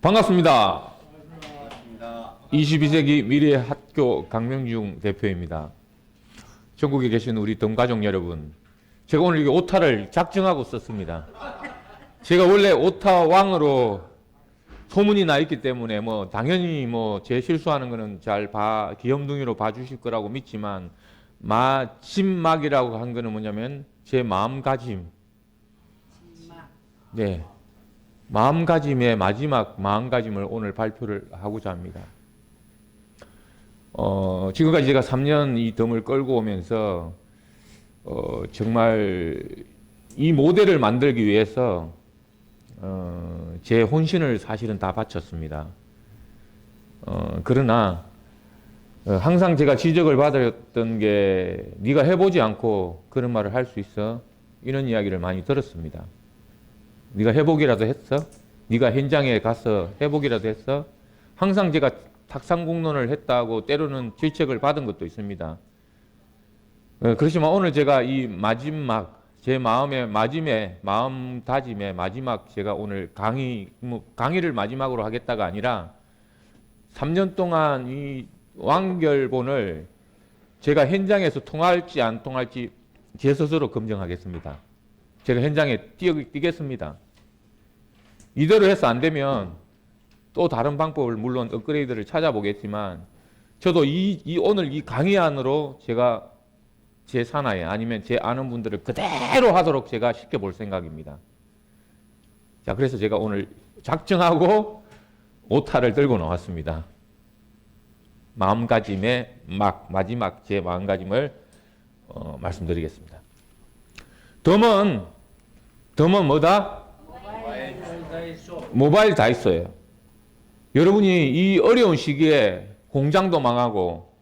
반갑습니다. 22세기 미래 학교 강명중 대표입니다. 전국에 계신 우리 덤가족 여러분, 제가 오늘 이게 오타를 작정하고 썼습니다. 제가 원래 오타 왕으로 소문이 나 있기 때문에 뭐 당연히 뭐 제 실수하는 거는 잘 봐, 귀염둥이로 봐주실 거라고 믿지만 마침막이라고 한 거는 뭐냐면 제 마음가짐. 네. 마음가짐의 마지막 마음가짐을 오늘 발표를 하고자 합니다. 어, 지금까지 제가 3년 이 덤을 끌고 오면서 어, 정말 이 모델을 만들기 위해서 어, 제 혼신을 사실은 다 바쳤습니다. 어, 그러나 어, 항상 제가 지적을 받았던 게 네가 해보지 않고 그런 말을 할 수 있어 이런 이야기를 많이 들었습니다. 네가 해보기라도 했어? 네가 현장에 가서 해보기라도 했어? 항상 제가 탁상공론을 했다고 때로는 질책을 받은 것도 있습니다. 어, 그렇지만 오늘 제가 이 마지막 제 마음의 마지막에 마음 다짐의 마지막 제가 오늘 강의 뭐 강의를 마지막으로 하겠다가 아니라 3년 동안 이 완결본을 제가 현장에서 통할지 안 통할지 제 스스로 검증하겠습니다. 제가 현장에 뛰겠습니다. 이대로 해서 안 되면 또 다른 방법을 물론 업그레이드를 찾아보겠지만 저도 이, 이 오늘 이 강의 안으로 제가 제 산하에 아니면 제 아는 분들을 그대로 하도록 제가 시켜볼 생각입니다. 자, 그래서 제가 오늘 작정하고 오타를 들고 나왔습니다. 마음가짐의 막 마지막 제 마음가짐을 어, 말씀드리겠습니다. 덤은 덤은 뭐다? 모바일 다이소예요. 여러분이 이 어려운 시기에 공장도 망하고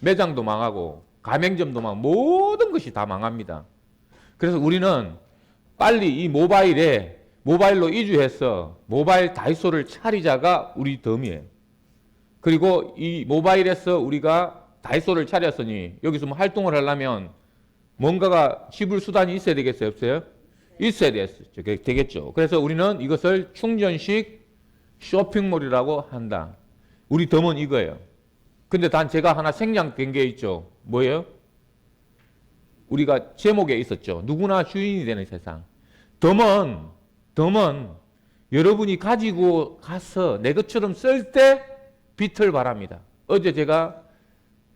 매장도 망하고 가맹점도 망 모든 것이 다 망합니다. 그래서 우리는 빨리 이 모바일에 모바일로 이주해서 모바일 다이소를 차리자가 우리 덤이에요. 그리고 이 모바일에서 우리가 다이소를 차렸으니 여기서 뭐 활동을 하려면 뭔가가 지불 수단이 있어야 되겠어요? 없어요? 있어야 되겠죠. 그래서 우리는 이것을 충전식 쇼핑몰이라고 한다. 우리 덤은 이거예요. 근데 단 제가 하나 생략된 게 있죠. 뭐예요? 우리가 제목에 있었죠. 누구나 주인이 되는 세상. 덤은, 덤은 여러분이 가지고 가서 내 것처럼 쓸 때 빛을 발합니다. 어제 제가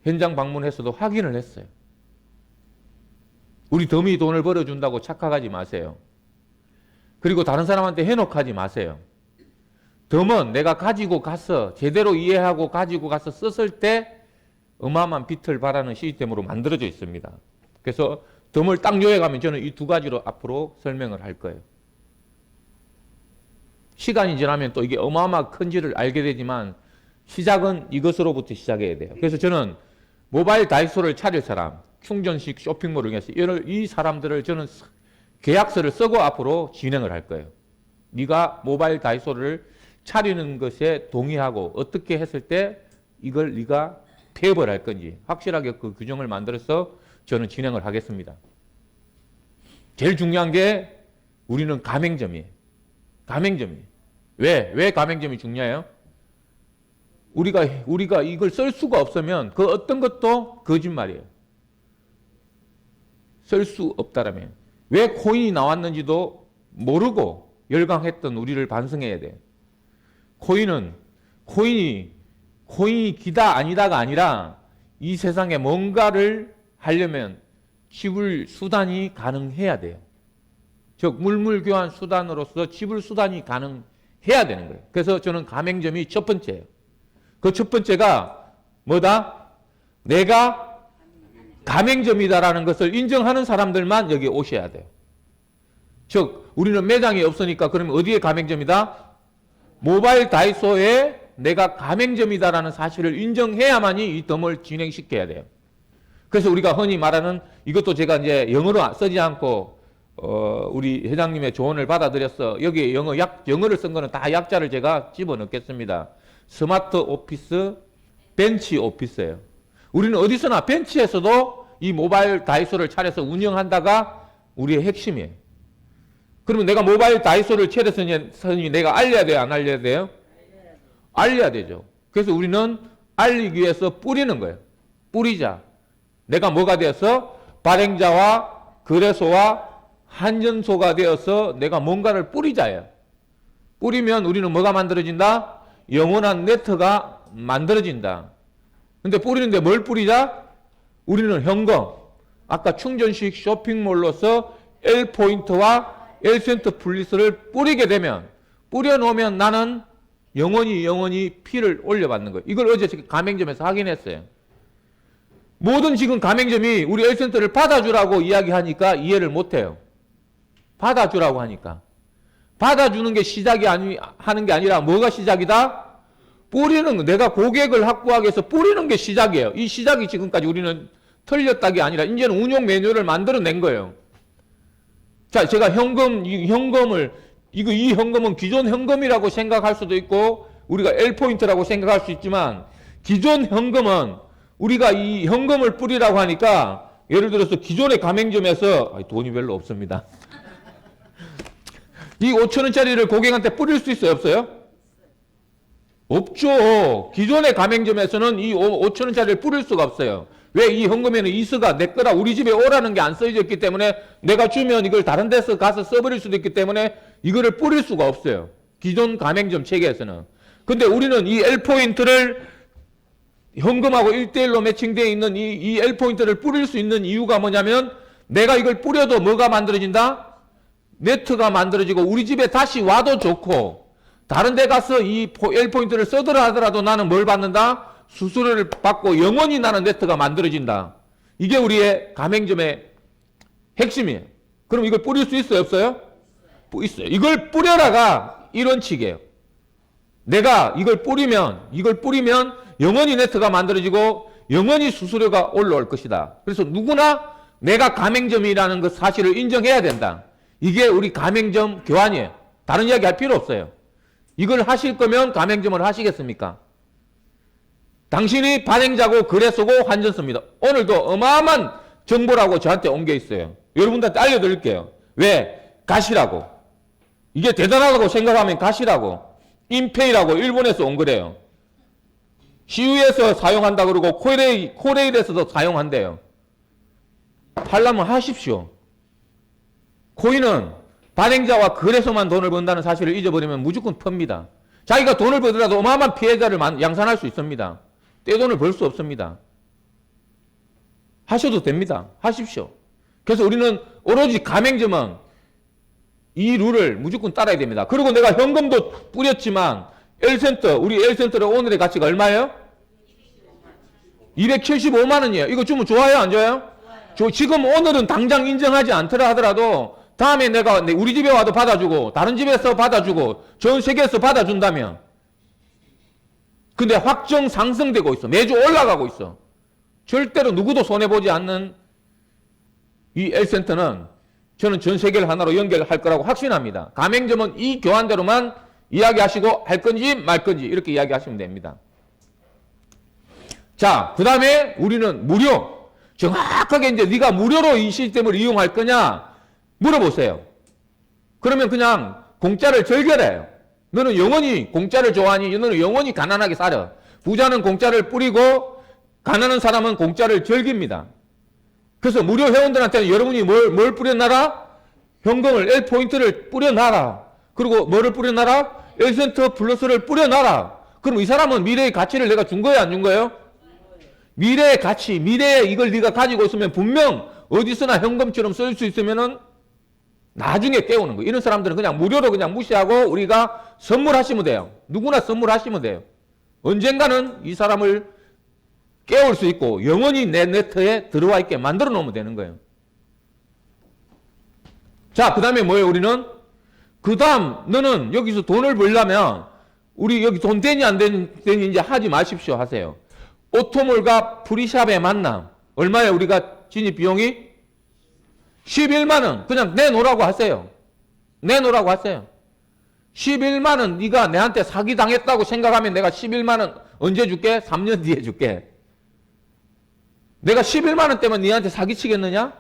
현장 방문해서도 확인을 했어요. 우리 덤이 돈을 벌어준다고 착각하지 마세요. 그리고 다른 사람한테 해놓하지 마세요. 덤은 내가 가지고 가서 제대로 이해하고 가지고 가서 썼을 때 어마어마한 빛을 발하는 시스템으로 만들어져 있습니다. 그래서 덤을 딱 요약하면 저는 이 두 가지로 앞으로 설명을 할 거예요. 시간이 지나면 또 이게 어마어마한 큰지를 알게 되지만 시작은 이것으로부터 시작해야 돼요. 그래서 저는 모바일 다이소를 차릴 사람, 충전식 쇼핑몰을 위해서 이 사람들을 저는 계약서를 쓰고 앞으로 진행을 할 거예요. 네가 모바일 다이소를 차리는 것에 동의하고 어떻게 했을 때 이걸 네가 폐업을 할 건지 확실하게 그 규정을 만들어서 저는 진행을 하겠습니다. 제일 중요한 게 우리는 가맹점이에요. 가맹점이에요. 왜? 왜 가맹점이 중요해요? 우리가 우리가 이걸 쓸 수가 없으면 그 어떤 것도 거짓말이에요. 쓸 수 없다라면 왜 코인이 나왔는지도 모르고 열광했던 우리를 반성해야 돼. 코인은 코인이 코인이 기다 아니다가 아니라 이 세상에 뭔가를 하려면 지불 수단이 가능해야 돼요. 즉 물물 교환 수단으로서 지불 수단이 가능해야 되는 거예요. 그래서 저는 가맹점이 첫 번째예요. 그 첫 번째가 뭐다? 내가 가맹점이다라는 것을 인정하는 사람들만 여기 오셔야 돼요. 즉, 우리는 매장이 없으니까 그러면 어디에 가맹점이다? 모바일 다이소에 내가 가맹점이다라는 사실을 인정해야만이 이 덤을 진행시켜야 돼요. 그래서 우리가 흔히 말하는 이것도 제가 이제 영어로 쓰지 않고 어, 우리 회장님의 조언을 받아들여서 여기 영어 약 영어를 쓴 거는 다 약자를 제가 집어 넣겠습니다. 스마트 오피스, 벤치 오피스예요. 우리는 어디서나 벤치에서도 이 모바일 다이소를 차려서 운영한다가 우리의 핵심이에요. 그러면 내가 모바일 다이소를 차려서 내가 알려야 돼요, 안 알려야 돼요? 알려야 되죠. 그래서 우리는 알리기 위해서 뿌리는 거예요. 뿌리자. 내가 뭐가 되어서 발행자와 거래소와 한전소가 되어서 내가 뭔가를 뿌리자예요. 뿌리면 우리는 뭐가 만들어진다? 영원한 네트가 만들어진다. 근데 뿌리는데 뭘 뿌리자? 우리는 현금. 아까 충전식 쇼핑몰로서 L포인트와 L센터 플리스를 뿌리게 되면 뿌려놓으면 나는 영원히 영원히 피를 올려받는 거예요. 이걸 어제 가맹점에서 확인했어요. 모든 지금 가맹점이 우리 L센터를 받아주라고 이야기하니까 이해를 못해요. 받아주라고 하니까. 받아주는 게 시작이 아니, 하는 게 아니라 뭐가 시작이다? 뿌리는 거. 내가 고객을 확보하기 위해서 뿌리는 게 시작이에요. 이 시작이 지금까지 우리는 틀렸다기 아니라 이제는 운용 매뉴얼을 만들어낸 거예요. 자, 제가 현금, 이 현금을, 이거, 이 현금은 기존 현금이라고 생각할 수도 있고, 우리가 L포인트라고 생각할 수 있지만, 기존 현금은 우리가 이 현금을 뿌리라고 하니까, 예를 들어서 기존의 가맹점에서, 아이, 돈이 별로 없습니다. 이 5천 원짜리를 고객한테 뿌릴 수 있어요? 없어요? 없죠. 기존의 가맹점에서는 이 5천원짜리를 뿌릴 수가 없어요. 왜 이 현금에는 이스가 내 거라 우리 집에 오라는 게 안 써져 있기 때문에 내가 주면 이걸 다른 데서 가서 써버릴 수도 있기 때문에 이거를 뿌릴 수가 없어요. 기존 가맹점 체계에서는. 근데 우리는 이 L포인트를 현금하고 1대1로 매칭되어 있는 이, 이 L포인트를 뿌릴 수 있는 이유가 뭐냐면 내가 이걸 뿌려도 뭐가 만들어진다? 네트가 만들어지고 우리 집에 다시 와도 좋고 다른 데 가서 이 L포인트를 써더라 하더라도 나는 뭘 받는다? 수수료를 받고 영원히 나는 네트가 만들어진다. 이게 우리의 가맹점의 핵심이에요. 그럼 이걸 뿌릴 수 있어요? 없어요? 뿌- 있어요. 이걸 뿌려라가 이런 식이에요. 내가 이걸 뿌리면, 이걸 뿌리면 영원히 네트가 만들어지고 영원히 수수료가 올라올 것이다. 그래서 누구나 내가 가맹점이라는 그 사실을 인정해야 된다. 이게 우리 가맹점 교환이에요. 다른 이야기 할 필요 없어요. 이걸 하실 거면 가맹점을 하시겠습니까? 당신이 발행자고 거래소고 환전소입니다. 오늘도 어마어마한 정보라고 저한테 온 게 있어요. 여러분들한테 알려드릴게요. 왜? 가시라고. 이게 대단하다고 생각하면 가시라고. 인페이라고 일본에서 온 거래요. 시유에서 사용한다 그러고 코레일, 코레일에서도 사용한대요. 하려면 하십시오. 코인은 발행자와 거래소만 돈을 번다는 사실을 잊어버리면 무조건 팝니다. 자기가 돈을 벌더라도 어마어마한 피해자를 만- 양산할 수 있습니다. 떼돈을 벌 수 없습니다. 하셔도 됩니다. 하십시오. 그래서 우리는 오로지 가맹점은 이 룰을 무조건 따라야 됩니다. 그리고 내가 현금도 뿌렸지만 L센터, 우리 L센터의 오늘의 가치가 얼마예요? 275만 원이에요. 이거 주면 좋아요, 안 좋아요? 저 지금 오늘은 당장 인정하지 않더라 하더라도 다음에 내가 내- 우리 집에 와도 받아주고 다른 집에서 받아주고 전 세계에서 받아준다면 근데 확정 상승되고 있어. 매주 올라가고 있어. 절대로 누구도 손해보지 않는 이 L센터는 저는 전 세계를 하나로 연결할 거라고 확신합니다. 가맹점은 이 교환대로만 이야기하시고 할 건지 말 건지 이렇게 이야기하시면 됩니다. 자, 그 다음에 우리는 무료. 정확하게 이제 네가 무료로 이 시스템을 이용할 거냐 물어보세요. 그러면 그냥 공짜를 절결해요. 너는 영원히 공짜를 좋아하니 너는 영원히 가난하게 살아. 부자는 공짜를 뿌리고 가난한 사람은 공짜를 즐깁니다. 그래서 무료 회원들한테는 여러분이 뭘, 뭘 뿌려놔라? 현금을 L포인트를 뿌려놔라. 그리고 뭐를 뿌려놔라? L센터 플러스를 뿌려놔라. 그럼 이 사람은 미래의 가치를 내가 준 거예요? 안 준 거예요? 미래의 가치, 미래에 이걸 네가 가지고 있으면 분명 어디서나 현금처럼 쓸 수 있으면은 나중에 깨우는 거. 이런 사람들은 그냥 무료로 그냥 무시하고 우리가 선물하시면 돼요. 누구나 선물하시면 돼요. 언젠가는 이 사람을 깨울 수 있고 영원히 내 네트에 들어와 있게 만들어 놓으면 되는 거예요. 자, 그 다음에 뭐예요, 우리는? 그 다음, 너는 여기서 돈을 벌려면 우리 여기 돈 되니 안 되니 이제 하지 마십시오 하세요. 오토몰과 프리샵의 만남. 얼마예요, 우리가 진입 비용이? 11만 원. 그냥 내놓으라고 하세요. 내놓으라고 하세요. 11만 원 네가 내한테 사기 당했다고 생각하면 내가 11만 원 언제 줄게? 3년 뒤에 줄게. 내가 11만 원 때문에 니한테 사기 치겠느냐?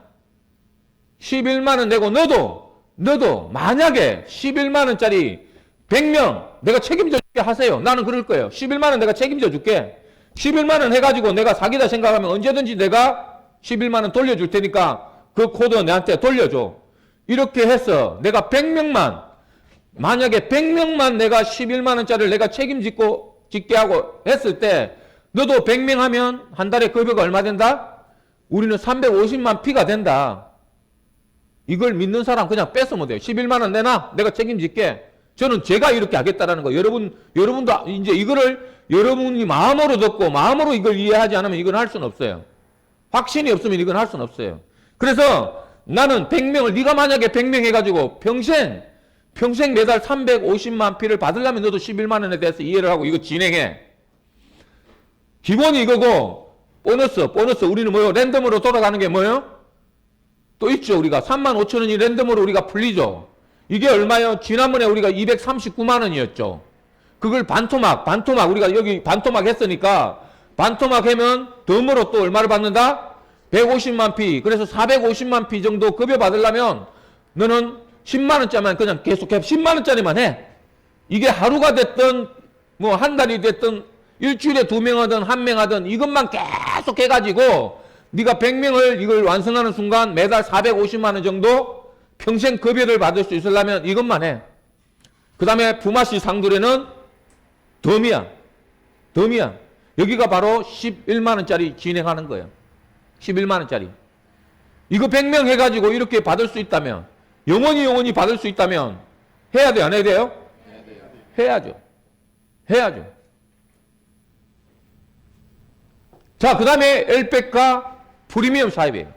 11만 원 내고 너도 너도 만약에 11만 원짜리 100명 내가 책임져 하세요. 나는 그럴 거예요. 11만 원 내가 책임져 줄게. 11만 원 해가지고 내가 사기다 생각하면 언제든지 내가 11만 원 돌려줄 테니까 그 코드 내한테 돌려줘. 이렇게 해서 내가 100명만 만약에 100명만 내가 11만 원짜리를 내가 책임짓고 짓게 하고 했을 때 너도 100명 하면 한 달에 급여가 얼마 된다? 우리는 350만 피가 된다. 이걸 믿는 사람 그냥 뺏으면 돼요. 11만 원 내놔. 내가 책임질게. 저는 제가 이렇게 하겠다라는 거. 여러분, 여러분도 이제 이거를 여러분이 마음으로 듣고 마음으로 이걸 이해하지 않으면 이건 할 수는 없어요. 확신이 없으면 이건 할 수는 없어요. 그래서 나는 100명을 네가 만약에 100명 해가지고 평생 평생 매달 350만 피를 받으려면 너도 11만 원에 대해서 이해를 하고 이거 진행해. 기본이 이거고 보너스, 보너스 우리는 뭐요? 랜덤으로 돌아가는 게 뭐요? 또 있죠. 우리가 3만 5천 원이 랜덤으로 우리가 풀리죠. 이게 얼마요? 지난번에 우리가 239만 원이었죠. 그걸 반토막, 반토막 우리가 여기 반토막 했으니까 반토막 하면 덤으로 또 얼마를 받는다? 150만 피. 그래서 450만 피 정도 급여 받으려면 너는 10만 원짜리만 그냥 계속 해. 10만 원짜리만 해. 이게 하루가 됐든 뭐 한 달이 됐든 일주일에 두 명 하든 한 명 하든 이것만 계속 해가지고 네가 100명을 이걸 완성하는 순간 매달 450만 원 정도 평생 급여를 받을 수 있으려면 이것만 해. 그 다음에 부마시 상두레는 덤이야. 덤이야. 여기가 바로 11만 원짜리 진행하는 거예요. 11만 원짜리. 이거 100명 해가지고 이렇게 받을 수 있다면 영원히 영원히 받을 수 있다면 해야 돼요? 안 해야 돼요? 해야죠. 해야죠. 자, 그 다음에 엘백과 프리미엄 샵이에요.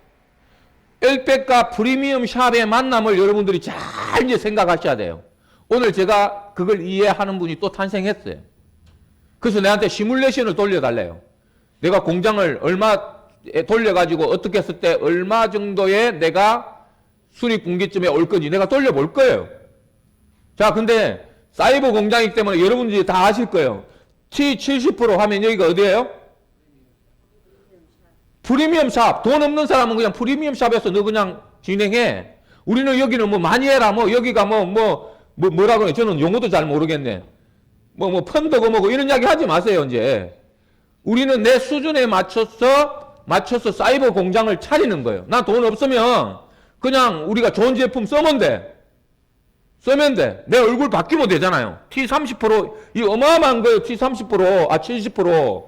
엘백과 프리미엄 샵의 만남을 여러분들이 잘 이제 생각하셔야 돼요. 오늘 제가 그걸 이해하는 분이 또 탄생했어요. 그래서 내한테 시뮬레이션을 돌려달래요. 내가 공장을 얼마에 돌려가지고 어떻게 했을 때 얼마 정도의 내가 수립 분기점에 올 건지 내가 돌려볼 거예요. 자, 근데 사이버 공장이기 때문에 여러분들이 다 아실 거예요. T70% 하면 여기가 어디예요? 프리미엄 샵. 돈 없는 사람은 그냥 프리미엄 샵에서 너 그냥 진행해. 우리는 여기는 뭐 많이 해라. 뭐 여기가 뭐, 뭐, 뭐, 뭐라 그래. 저는 용어도 잘 모르겠네. 뭐, 뭐, 펀드고 뭐고 이런 이야기 하지 마세요, 이제. 우리는 내 수준에 맞춰서, 맞춰서 사이버 공장을 차리는 거예요. 나 돈 없으면 그냥 우리가 좋은 제품 써면 돼. 쓰면 돼. 내 얼굴 바뀌면 되잖아요. T30%, 이 어마어마한 거예요. T30%, 아, 70%.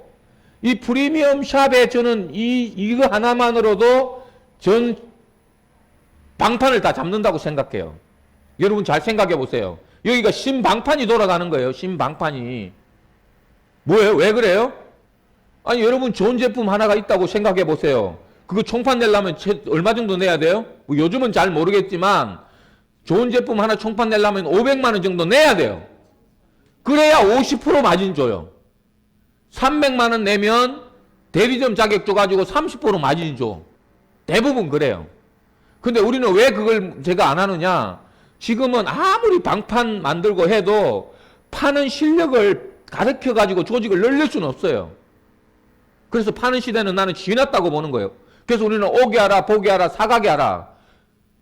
이 프리미엄 샵에 저는 이, 이거 하나만으로도 전 방판을 다 잡는다고 생각해요. 여러분 잘 생각해 보세요. 여기가 신방판이 돌아가는 거예요. 신방판이. 뭐예요? 왜 그래요? 아니, 여러분 좋은 제품 하나가 있다고 생각해 보세요. 그거 총판 내려면 채- 얼마 정도 내야 돼요? 뭐 요즘은 잘 모르겠지만 좋은 제품 하나 총판 내려면 500만 원 정도 내야 돼요. 그래야 50% 마진 줘요. 300만 원 내면 대리점 자격 줘가지고 30% 마진 줘. 대부분 그래요. 근데 우리는 왜 그걸 제가 안 하느냐? 지금은 아무리 방판 만들고 해도 파는 실력을 가르쳐 가지고 조직을 늘릴 수는 없어요. 그래서 파는 시대는 나는 지났다고 보는 거예요. 그래서 우리는 오게 하라, 보게 하라, 사가게 하라.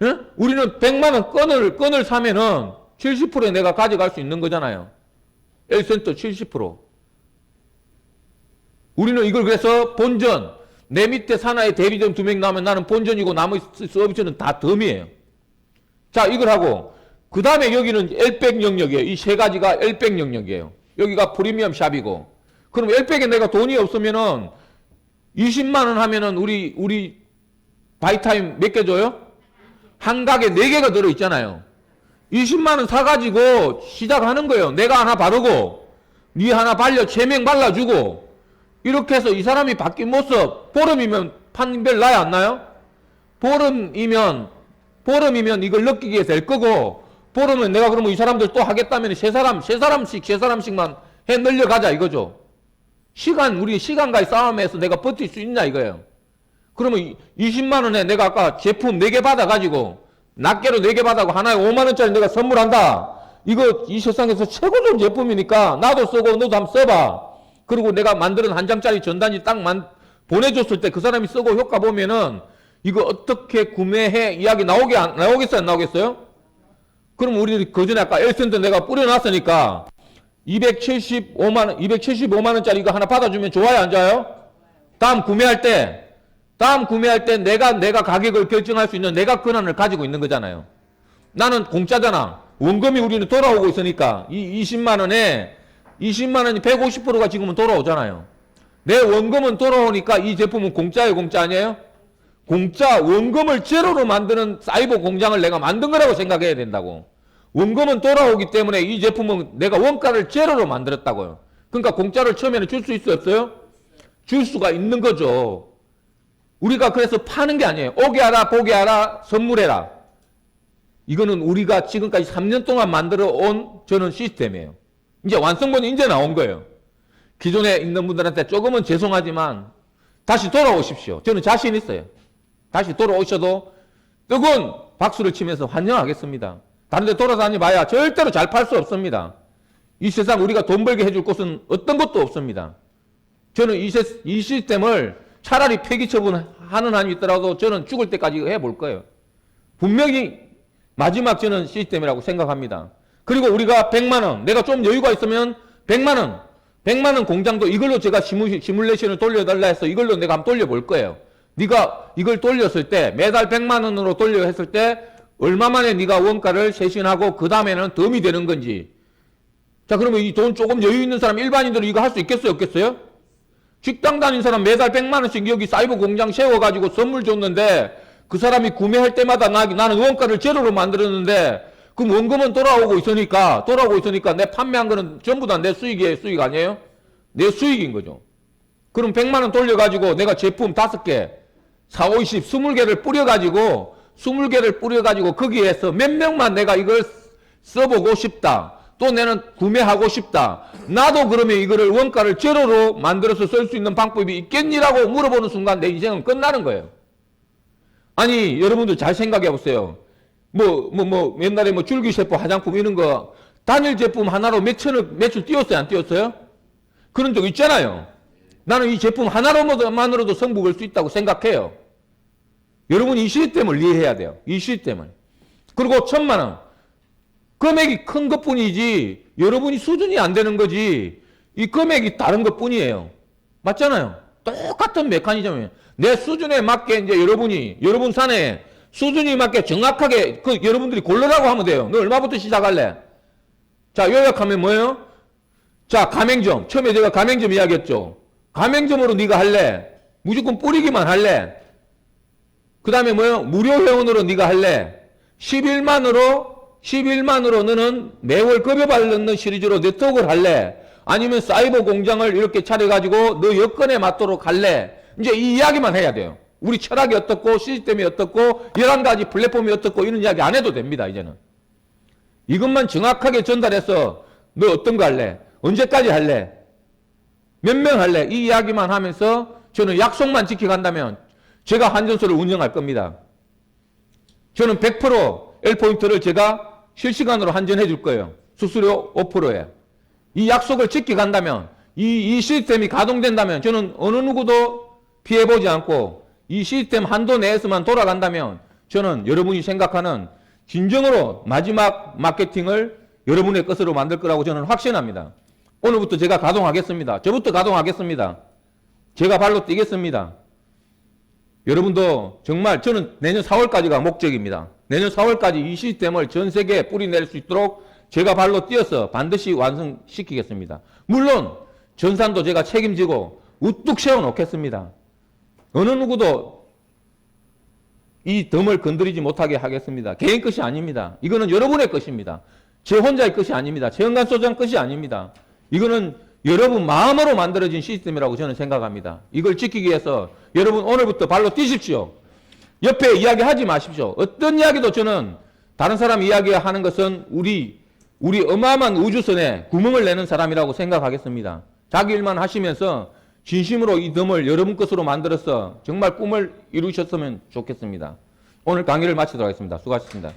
응? 우리는 100만 원 건을 건을 사면은 70%에 내가 가져갈 수 있는 거잖아요. 1센트 70%. 우리는 이걸 그래서 본전 내 밑에 산하에 대리점 두 명 나오면 나는 본전이고 나머지 서비스는 다 덤이에요. 자 이걸 하고 그 다음에 여기는 엘백 영역이에요. 이 세 가지가 엘백 영역이에요. 여기가 프리미엄 샵이고 그럼 엘백에 내가 돈이 없으면은 20만 원 하면은 우리 우리 바이타임 몇 개 줘요? 한 가게 네 개가 들어 있잖아요. 20만 원 사 가지고 시작하는 거예요. 내가 하나 바르고 네 하나 발려 제명 발라 주고 이렇게 해서 이 사람이 바뀐 모습 보름이면 판별 나야 안 나요? 보름이면 보름이면 이걸 느끼게 될 거고 보름은 내가 그러면 이 사람들 또 하겠다면 세 사람 세 사람씩 세 사람씩만 해 늘려가자 이거죠. 시간 우리 시간과의 싸움에서 내가 버틸 수 있냐 이거예요. 그러면 이- 20만 원에 내가 아까 제품 4개 받아가지고 낱개로 4개 받아고 하나에 5만 원짜리 내가 선물한다. 이거 이 세상에서 최고 좋은 제품이니까 나도 쓰고 너도 한번 써봐. 그리고 내가 만드는 한 장짜리 전단지 딱 만, 보내줬을 때 그 사람이 쓰고 효과 보면은 이거 어떻게 구매해 이야기 나오게 안, 나오겠어요 안 나오겠어요? 그럼 우리 그 전에 아까 1센트 내가 뿌려놨으니까 275만 원, 275만 원짜리 이거 하나 받아주면 좋아요, 안 좋아요? 다음 구매할 때, 다음 구매할 때 내가 내가 가격을 결정할 수 있는 내가 권한을 가지고 있는 거잖아요. 나는 공짜잖아. 원금이 우리는 돌아오고 있으니까 이 20만 원에 20만 원이 150%가 지금은 돌아오잖아요. 내 원금은 돌아오니까 이 제품은 공짜예요, 공짜 아니에요? 공짜 원금을 제로로 만드는 사이버 공장을 내가 만든 거라고 생각해야 된다고. 원금은 돌아오기 때문에 이 제품은 내가 원가를 제로로 만들었다고요. 그러니까 공짜를 처음에는 줄 수 있어 없어요? 줄 수가 있는 거죠. 우리가 그래서 파는 게 아니에요. 오게 하라, 보게 하라, 선물해라. 이거는 우리가 지금까지 3년 동안 만들어 온 저는 시스템이에요. 이제 완성본이 이제 나온 거예요. 기존에 있는 분들한테 조금은 죄송하지만 다시 돌아오십시오. 저는 자신 있어요. 다시 돌아오셔도 뜨거운 박수를 치면서 환영하겠습니다. 다른 데 돌아다니 봐야 절대로 잘 팔 수 없습니다. 이 세상 우리가 돈 벌게 해줄 곳은 어떤 것도 없습니다. 저는 이, 세- 이 시스템을 차라리 폐기 처분하는 한이 있더라도 저는 죽을 때까지 해볼 거예요. 분명히 마지막 저는 시스템이라고 생각합니다. 그리고 우리가 100만 원, 내가 좀 여유가 있으면 100만 원, 100만 원 공장도 이걸로 제가 시뮬, 시뮬레이션을 돌려달라 해서 이걸로 내가 한번 돌려볼 거예요. 네가 이걸 돌렸을 때 매달 100만 원으로 돌려 했을 때 얼마 만에 네가 원가를 쇄신하고 그 다음에는 덤이 되는 건지. 자 그러면 이 돈 조금 여유 있는 사람 일반인들은 이거 할 수 있겠어요, 없겠어요? 식당 다닌 사람 매달 100만 원씩 여기 사이버 공장 세워가지고 선물 줬는데 그 사람이 구매할 때마다 나, 나는 원가를 제로로 만들었는데 그럼 원금은 돌아오고 있으니까 돌아오고 있으니까 내 판매한 거는 전부 다 내 수익이에요 수익 아니에요? 내 수익인 거죠. 그럼 100만 원 돌려가지고 내가 제품 5개 4, 5, 20, 20개를 뿌려가지고 20개를 뿌려가지고 거기에서 몇 명만 내가 이걸 써보고 싶다. 또 나는 구매하고 싶다. 나도 그러면 이거를 원가를 제로로 만들어서 쓸 수 있는 방법이 있겠니라고 물어보는 순간 내 인생은 끝나는 거예요. 아니 여러분들 잘 생각해 보세요. 뭐 뭐 뭐 옛날에 뭐 줄기세포 화장품 이런 거 단일 제품 하나로 몇천억 매출 뛰었어요 안 뛰었어요? 그런 적 있잖아요. 나는 이 제품 하나로만으로도 걸수 있다고 생각해요. 여러분이 이 시스템을 이해해야 돼요. 이 시스템을. 그리고 천만 원. 금액이 큰 것 뿐이지 여러분이 수준이 안 되는 거지 이 금액이 다른 것 뿐이에요. 맞잖아요. 똑같은 메커니즘이에요. 내 수준에 맞게 이제 여러분이 여러분 산에 수준이 맞게 정확하게 그 여러분들이 고르라고 하면 돼요. 너 얼마부터 시작할래? 자 요약하면 뭐예요? 자 가맹점 처음에 제가 가맹점 이야기했죠. 가맹점으로 네가 할래? 무조건 뿌리기만 할래? 그 다음에 뭐예요? 무료 회원으로 네가 할래? 11만으로 11만으로 너는 매월 급여받는 시리즈로 네트워크를 할래? 아니면 사이버 공장을 이렇게 차려가지고 너 여건에 맞도록 할래? 이제 이 이야기만 해야 돼요. 우리 철학이 어떻고 시스템이 어떻고 11가지 플랫폼이 어떻고 이런 이야기 안 해도 됩니다. 이제는. 이것만 정확하게 전달해서 너 어떤 거 할래? 언제까지 할래? 몇 명 할래? 이 이야기만 하면서 저는 약속만 지켜간다면 제가 한전소를 운영할 겁니다. 저는 100% L포인트를 제가 실시간으로 한전해 줄 거예요. 수수료 5%에. 이 약속을 지켜간다면, 이, 이 시스템이 가동된다면 저는 어느 누구도 피해보지 않고 이 시스템 한도 내에서만 돌아간다면 저는 여러분이 생각하는 진정으로 마지막 마케팅을 여러분의 것으로 만들 거라고 저는 확신합니다. 오늘부터 제가 가동하겠습니다. 저부터 가동하겠습니다. 제가 발로 뛰겠습니다. 여러분도 정말 저는 내년 4월까지가 목적입니다. 내년 4월까지 이 시스템을 전 세계에 뿌리낼 수 있도록 제가 발로 뛰어서 반드시 완성시키겠습니다. 물론 전산도 제가 책임지고 우뚝 세워놓겠습니다. 어느 누구도 이 덤을 건드리지 못하게 하겠습니다. 개인 것이 아닙니다. 이거는 여러분의 것입니다. 제 혼자의 것이 아닙니다. 최영관 소장 것이 아닙니다. 이거는 여러분 마음으로 만들어진 시스템이라고 저는 생각합니다. 이걸 지키기 위해서 여러분 오늘부터 발로 뛰십시오. 옆에 이야기하지 마십시오. 어떤 이야기도 저는 다른 사람 이야기하는 것은 우리 우리 어마어마한 우주선에 구멍을 내는 사람이라고 생각하겠습니다. 자기 일만 하시면서 진심으로 이 덤을 여러분 것으로 만들어서 정말 꿈을 이루셨으면 좋겠습니다. 오늘 강의를 마치도록 하겠습니다. 수고하셨습니다.